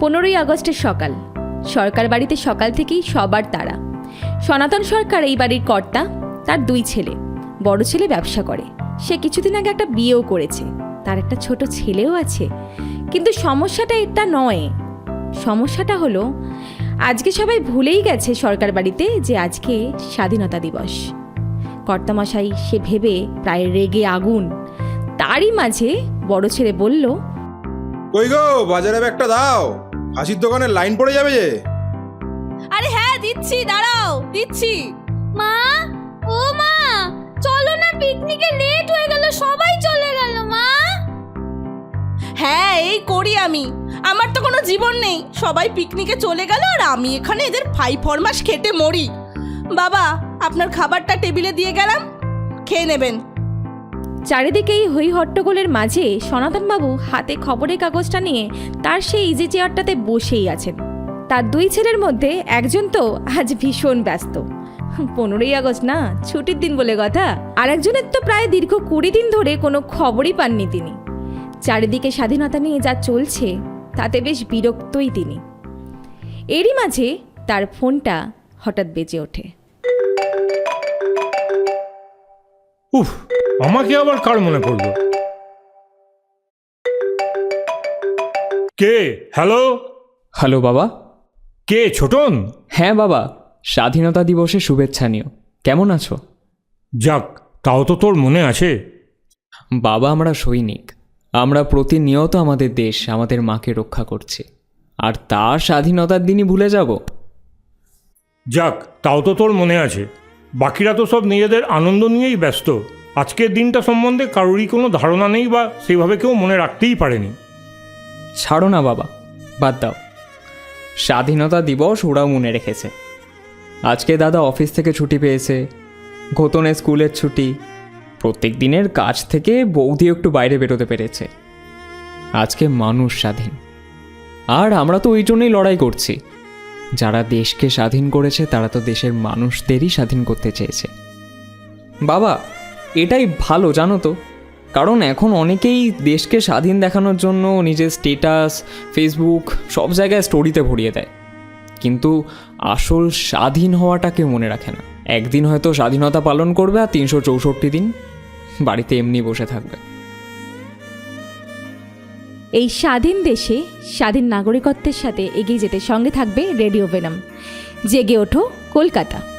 পনেরোই আগস্টের সকাল। সরকার বাড়িতে সকাল থেকেই সবার তারা সনাতন সরকার এই বাড়ির কর্তা, তার দুই ছেলে। বড় ছেলে ব্যবসা করে। সে কিছুদিন আগে একটা বিয়েও করেছে। তার একটা ছোট ছেলেও আছে। কিন্তু সমস্যাটা এটা নয়। সমস্যাটা হলো, আজকে সবাই ভুলেই গেছে সরকার বাড়িতে যে আজকে স্বাধীনতা দিবস। কর্তামশাই সে ভেবে প্রায় রেগে আগুন। তারই মাঝে বড় ছেলে বলল, কই গো, বাজারে ব্যাগটা দাও। হাসির দোকানে লাইন পড়ে যাবে যে? আরে হ্যাঁ দিচ্ছি, দাঁড়াও, দিচ্ছি। মা, ও মা, চলো না পিকনিকে লেট হয়ে গেল, সবাই চলে গেল, মা। হ্যাঁ এই করি আমি। আমার তো কোনো জীবন নেই। সবাই পিকনিকে চলে গেল আর আমি এখানে এদের ফাই ফরমাস খেটে মরি। বাবা, আপনার খাবারটা টেবিলে দিয়ে গেলাম। খেয়ে নেবেন। চারিদিকে এই হই হট্টগোলের মাঝে সনাতনবাবু হাতে খবরের কাগজটা নিয়ে তার সেই ইজি চেয়ারটাতে বসেই আছেন। তার দুই ছেলের মধ্যে একজন তো আজ ভীষণ ব্যস্ত। পনেরোই আগস্ট না, ছুটির দিন বলে কথা। আর একজনের তো প্রায় দীর্ঘ কুড়ি দিন ধরে কোনো খবরই পাননি তিনি। চারিদিকে স্বাধীনতা নিয়ে যা চলছে, তাতে বেশ বিরক্তই তিনি। এরই মাঝে তার ফোনটা হঠাৎ বেজে ওঠে। উফ আমাকে আবার কার মনে পড়ল? কে? হ্যালো? হ্যালো বাবা। কে ছোটন? হ্যাঁ বাবা। স্বাধীনতা দিবসে শুভেচ্ছা নিও। কেমন আছো? যাক তাও তো তোর মনে আছে। বাবা আমরা সৈনিক। আমরা প্রতিনিয়ত আমাদের দেশ আমাদের মাকে রক্ষা করছি। আর তার স্বাধীনতার দিনই ভুলে যাব। যাক তাও তো তোর মনে আছে। বাকিরা তো সব নিজেদের আনন্দ নিয়েই ব্যস্ত। আজকের দিনটা সম্বন্ধে কারোরই কোনো ধারণা নেই বা সেইভাবে কেউ মনে রাখতেই পারেনি। ছাড়ো না বাবা, বাদ দাও। স্বাধীনতা দিবস ওরাও মনে রেখেছে। আজকে দাদা অফিস থেকে ছুটি পেয়েছে, ঘতনে স্কুলের ছুটি, প্রত্যেক দিনের কাজ থেকে বৌদি একটু বাইরে বেরোতে পেরেছে। আজকে মানুষ স্বাধীন। আর আমরা তো ওই জন্যই লড়াই করছি। যারা দেশকে স্বাধীন করেছে, তারা তো দেশের মানুষদেরই স্বাধীন করতে চেয়েছে। বাবা এটাই ভালো, জানো তো। কারণ এখন অনেকেই দেশকে স্বাধীন দেখানোর জন্য নিজের স্টেটাস ফেসবুক সব জায়গায় স্টোরিতে ভরিয়ে দেয়। কিন্তু আসল স্বাধীন হওয়াটাকে মনে রাখে না। একদিন হয়তো স্বাধীনতা পালন করবে আর তিনশো চৌষট্টি দিন বাড়িতে এমনি বসে থাকবে। এই স্বাধীন দেশে স্বাধীন নাগরিকত্বের সাথে এগিয়ে যেতে সঙ্গে থাকবে রেডিও ভেনাম। জেগে ওঠো কলকাতা।